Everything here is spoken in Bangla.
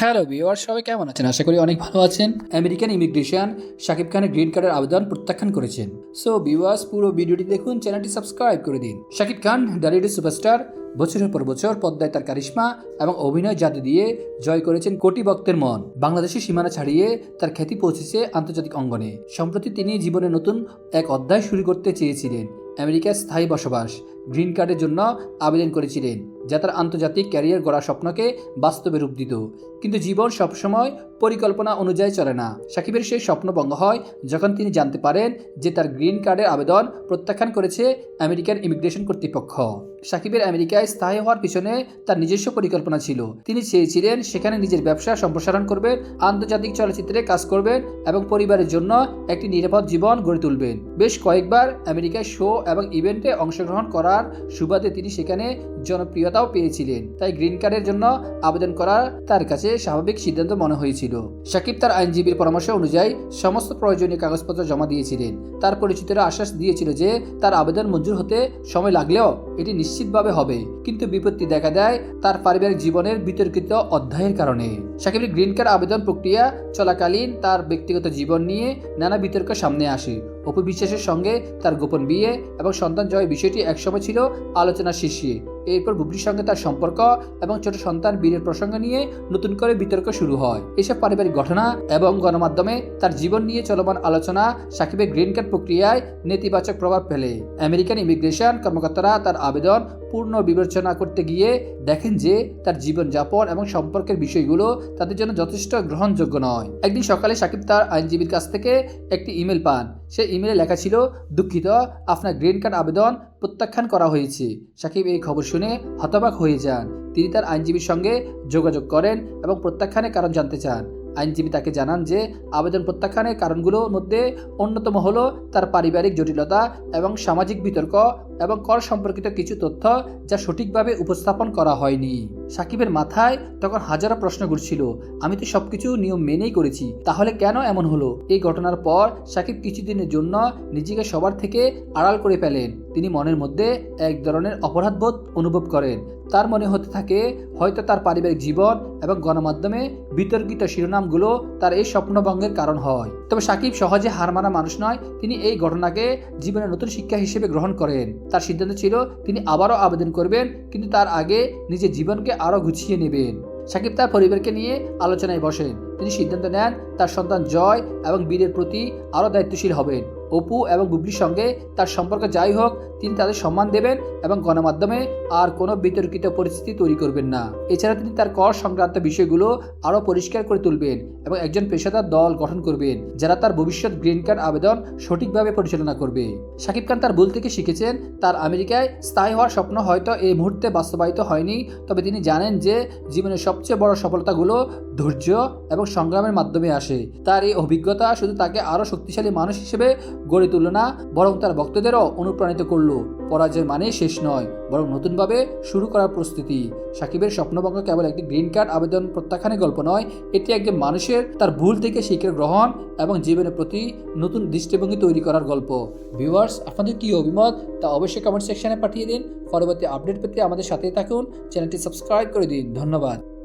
হ্যালো ভিওয়ার সবাই কেমন আছেন? আশা করি অনেক ভালো আছেন। আমেরিকান ইমিগ্রেশন শাকিব খানের গ্রিন কার্ডের আবেদন প্রত্যাখ্যান করেছেন। সো ভিওয়ার্স পুরো ভিডিওটি দেখুন, চ্যানেলটি সাবস্ক্রাইব করে দিন। শাকিব খান ডালিউডের সুপারস্টার, বছরের পর বছর পদ্মায় তার কারিশ্মা এবং অভিনয় জাদু দিয়ে জয় করেছেন কোটি ভক্তের মন। বাংলাদেশের সীমানা ছাড়িয়ে তার খ্যাতি পৌঁছেছে আন্তর্জাতিক অঙ্গনে। সম্প্রতি তিনি জীবনে নতুন এক অধ্যায় শুরু করতে চেয়েছিলেন আমেরিকায় স্থায়ী বসবাস। গ্রিন কার্ডের জন্য আবেদন করেছিলেন, যা তার আন্তর্জাতিক ক্যারিয়ার গড়া স্বপ্নকে বাস্তবে রূপ দিত। কিন্তু জীবন সবসময় পরিকল্পনা অনুযায়ী চলে না। সাকিবের সেই স্বপ্ন ভঙ্গ হয় যখন তিনি জানতে পারেন যে তার গ্রিন কার্ডের আবেদন প্রত্যাখ্যান করেছে আমেরিকান ইমিগ্রেশন কর্তৃপক্ষ। সাকিবের আমেরিকায় স্থায়ী হওয়ার পিছনে তার নিজস্ব পরিকল্পনা ছিল। তিনি চেয়েছিলেন সেখানে নিজের ব্যবসা সম্প্রসারণ করবেন, আন্তর্জাতিক চলচ্চিত্রে কাজ করবেন এবং পরিবারের জন্য একটি নিরাপদ জীবন গড়ে তুলবেন। বেশ কয়েকবার আমেরিকায় শো এবং ইভেন্টে অংশগ্রহণ করার সুবাদে তিনি সেখানে জনপ্রিয়তাও পেয়েছিলেন। তাই গ্রিন কার্ডের জন্য আবেদন করা তার কাছে স্বাভাবিক সিদ্ধান্ত মনে হয়েছিল। সাকিব তার আইনজীবীর পরামর্শ অনুযায়ী সমস্ত প্রয়োজনীয় কাগজপত্র জমা দিয়েছিলেন। তার পরিচিতরা আশ্বাস দিয়েছিল যে তার আবেদন মঞ্জুর হতে সময় লাগলেও এটি নিশ্চিতভাবে হবে। কিন্তু বিপত্তি দেখা দেয় তার পারিবারিক জীবনের বিতর্কিত অধ্যায়ের কারণে। সাকিবের গ্রিন কার্ড আবেদন প্রক্রিয়া চলাকালীন তার ব্যক্তিগত জীবন নিয়ে নানা বিতর্ক সামনে আসে। অপু বিশ্বাসের সঙ্গে তার গোপন বিয়ে এবং সন্তান জয় বিষয়টি একসময় ছিল আলোচনার শীর্ষে। এরপর বুবলির সঙ্গে তার সম্পর্ক এবং ছোট সন্তান বীরের প্রসঙ্গ নিয়ে নতুন করে বিতর্ক শুরু হয়। এসব পারিবারিক ঘটনা এবং গণমাধ্যমে তার জীবন নিয়ে চলমান আলোচনা সাকিবের গ্রিন কার্ড প্রক্রিয়ায় নেতিবাচক প্রভাব ফেলে। আমেরিকান ইমিগ্রেশন কর্মকর্তারা তার আবেদন পূর্ণ বিবেচনা করতে গিয়ে দেখেন যে তার জীবনযাপন এবং সম্পর্কের বিষয়গুলো তাদের জন্য যথেষ্ট গ্রহণযোগ্য নয়। একদিন সকালে সাকিব তার আইনজীবীর কাছ থেকে একটি ইমেল পান। সে ইমেলে লেখা ছিল, দুঃখিত, আপনার গ্রিন কার্ড আবেদন প্রত্যাখ্যান করা হয়েছে। সাকিব এই খবর শুনে হতবাক হয়ে যান। তিনি তার আইনজীবীর সঙ্গে যোগাযোগ করেন এবং প্রত্যাখ্যানের কারণ জানতে চান। আইনজীবী তাকে জানান যে আবেদন প্রত্যাখ্যানের কারণগুলোর মধ্যে অন্যতম হলো তার পারিবারিক জটিলতা এবং সামাজিক বিতর্ক এবং কর সম্পর্কিত কিছু তথ্য যা সঠিকভাবে উপস্থাপন করা হয়নি। সাকিবের মাথায় তখন হাজারো প্রশ্ন ঘুরছিল, আমি তো সবকিছু নিয়ম মেনেই করেছি, তাহলে কেন এমন হলো? এই ঘটনার পর সাকিব কিছুদিনের জন্য নিজেকে সবার থেকে আড়াল করে ফেলেন। তিনি মনের মধ্যে এক ধরনের অপরাধবোধ অনুভব করেন। তার মনে হতে থাকে, হয়তো তার পারিবারিক জীবন এবং গণমাধ্যমে বিতর্কিত শিরোনামগুলো তার এই স্বপ্নভঙ্গের কারণ হয়। তবে সাকিব সহজে হার মানা মানুষ নয়, তিনি এই ঘটনাকে জীবনের নতুন শিক্ষা হিসেবে গ্রহণ করেন। তার সিদ্ধান্ত ছিল, তিনি আবারও আবেদন করবেন, কিন্তু তার আগে নিজের জীবনকে আরও গুছিয়ে নেবেন। সাকিব তার পরিবারকে নিয়ে আলোচনায় বসেন। তিনি সিদ্ধান্ত নেন, তার সন্তান জয় এবং বীরের প্রতি আরও দায়িত্বশীল হবেন। অপু এবং বুবলির সঙ্গে তার সম্পর্ক যাই হোক, তিনি তাদের সম্মান দেবেন এবং গণমাধ্যমে আর কোনো বিতর্কিত পরিস্থিতি তৈরি করবেন না। এছাড়া তিনি তার কর সংক্রান্ত বিষয়গুলো আরও পরিষ্কার করে তুলবেন এবং একজন পেশাদার দল গঠন করবেন, যারা তার ভবিষ্যৎ গ্রিন কার্ড আবেদন সঠিকভাবে পরিচালনা করবে। শাকিব খান তার ভুল থেকে শিখেছেন, তার আমেরিকায় স্থায়ী হওয়ার স্বপ্ন হয়তো এই মুহূর্তে বাস্তবায়িত হয়নি, তবে তিনি জানেন যে জীবনের সবচেয়ে বড় সফলতাগুলো ধৈর্য এবং সংগ্রামের মাধ্যমে আসে। তার এই অভিজ্ঞতা শুধু তাকে আরও শক্তিশালী মানুষ হিসেবে গড়ে তুলল না, বরং তার ভক্তদেরও অনুপ্রাণিত করল। পরাজয় মানে শেষ নয়, বরং নতুনভাবে শুরু করার প্রস্তুতি। সাকিবের স্বপ্নভঙ্গ কেবল একটি গ্রিন কার্ড আবেদন প্রত্যাখ্যানের গল্প নয়, এটি একজন মানুষের তার ভুল থেকে শিক্ষা গ্রহণ এবং জীবনের প্রতি নতুন দৃষ্টিভঙ্গি তৈরি করার গল্প। ভিউয়ার্স, আপনাদের কী অভিমত তা অবশ্যই কমেন্ট সেকশনে পাঠিয়ে দিন। পরবর্তী আপডেট পেতে আমাদের সাথেই থাকুন। চ্যানেলটি সাবস্ক্রাইব করে দিন। ধন্যবাদ।